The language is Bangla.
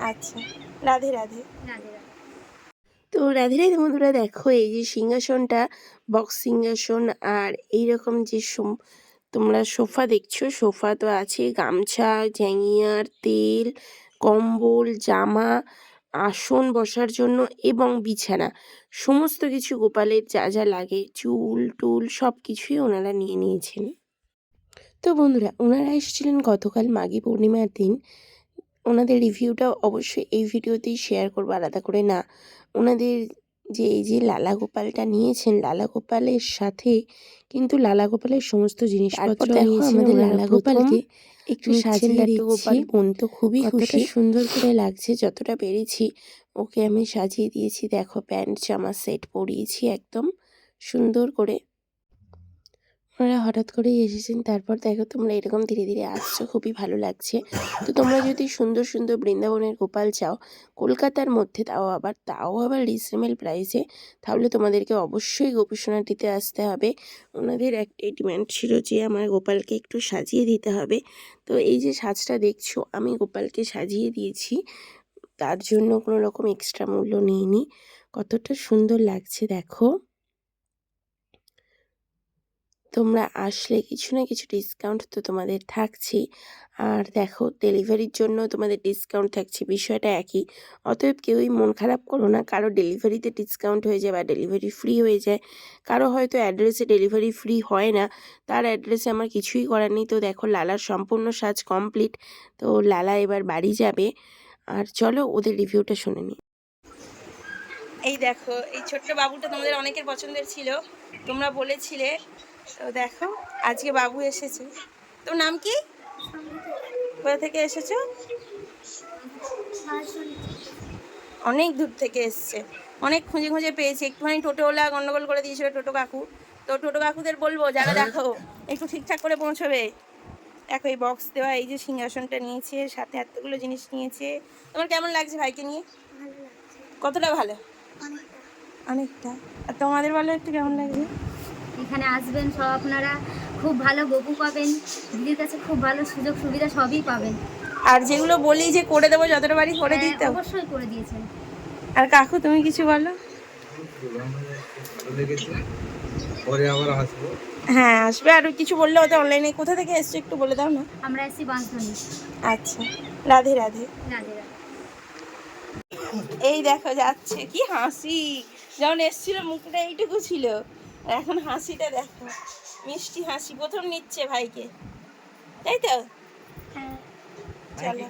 আচ্ছা রাধে রাধে। রাধে রাধে। তো রাধে রাধে বন্ধুরা দেখো এই যে সিংহাসনটা বক্স সিংহাসন আর এইরকম যে সোম- তোমরা সোফা দেখছ সোফা তো আছে গামছা জ্যাঙিয়ার তেল কম্বল জামা আসন বসার জন্য এবং বিছানা। সমস্ত কিছু গোপালের যা যা লাগে চুল টুল সব কিছুই ওনারা নিয়ে নিয়েছেন। তো বন্ধুরা ওনারা এসেছিলেন গতকাল মাঘী পূর্ণিমার দিন। ওনাদের রিভিউটা অবশ্যই এই ভিডিওতেই শেয়ার করব আলাদা করে না। ওনাদের যে এই যে লালা গোপালটা নিয়েছেন লালা গোপালের সাথে কিন্তু লালা গোপালের সমস্ত জিনিসপত্র আমাদের লালা গোপালকে একটু সাজিয়ে গোপাল। বোন তো খুবই খুশি। সুন্দর করে লাগছে যতটা পেরেছি। ওকে আমি সাজিয়ে দিয়েছি দেখো প্যান্ট জামা সেট পরিয়েছি একদম সুন্দর করে। ওনারা হঠাৎ করেই এসেছেন, তারপর দেখো তোমরা এরকম ধীরে ধীরে আসছো, খুবই ভালো লাগছে। তো তোমরা যদি সুন্দর সুন্দর বৃন্দাবনের গোপাল চাও, কলকাতার মধ্যে তাও আবার তাও আবার রিজনেবল প্রাইসে তাহলে তোমাদেরকে অবশ্যই গোপীসোনাটিতে আসতে হবে। ওনাদের একটাই ডিমান্ড ছিল যে আমার গোপালকে একটু সাজিয়ে দিতে হবে। তো এই যে সাজটা দেখছ, আমি গোপালকে সাজিয়ে দিয়েছি। তার জন্য কোনো রকম এক্সট্রা মূল্য নিইনি। কতটা সুন্দর লাগছে, দেখো। তোমরা আসলে কিছু না কিছু ডিসকাউন্ট তো তোমাদের থাকছেই। আর দেখো ডেলিভারির জন্য তোমাদের ডিসকাউন্ট থাকছে, বিষয়টা একই। অতএব কেউই মন খারাপ করো না, কারও ডেলিভারিতে ডিসকাউন্ট হয়ে যায় বা ডেলিভারি ফ্রি হয়ে যায়। কারও হয়তো অ্যাড্রেসে ডেলিভারি ফ্রি হয় না, তার অ্যাড্রেসে আমার কিছুই করার নেই। তো দেখো, লালার সম্পূর্ণ সাজ কমপ্লিট তো লালা এবার বাড়ি যাবে। আর চলো ওদের রিভিউটা শুনে নিই। এই দেখো, এই ছোট্ট বাবুটা তোমাদের অনেকের পছন্দের ছিল। তোমরা বলেছিলে তো দেখো আজকে বাবু এসেছে। তোর নাম কি? কোথা থেকে এসেছ? অনেক দূর থেকে এসছে। অনেক খুঁজে খুঁজে পেয়েছি। একটুখানি টোটোওয়ালা গন্ডগোল করে দিয়েছিল টোটো কাকু। তো টোটো কাকুদের বলব যারা দেখো একটু ঠিকঠাক করে পৌঁছবে। দেখো এই বক্স দেওয়া এই যে সিংহাসনটা নিয়েছে সাথে এতগুলো জিনিস নিয়েছে। তোমার কেমন লাগছে ভাইকে নিয়ে? কতটা ভালো? অনেকটা। আর তোমাদের বলো একটু কেমন লাগছে? এখানে আসবেন সব আপনারা খুব ভালো গপু পাবেন দিদির কাছে খুব ভালো সুযোগ সুবিধা সবই পাবেন। আর যেগুলো বলি যে করে দেবো যতটা বাড়ি করে হ্যাঁ, দিতে অবশ্যই করে দিয়েছেন। আর কাকু তুমি কিছু বলো? পরে আবার আসব। হ্যাঁ আসবে। আর কিছু বললে ওদের অনলাইনে কোথা থেকে এসছো একটু বলে দাও না? আমরা এসেছি বাঁধনি আচ্ছা রাধে রাধে। রাধে রাধে। এই দেখো যাচ্ছে। কি হাসি। যখন এসছিল মুখটা এইটুকু ছিল। এখন হাসিটা দেখো। মিষ্টি হাসি প্রথম নিচ্ছে ভাইকে। তাই তো? হ্যাঁ। চলো।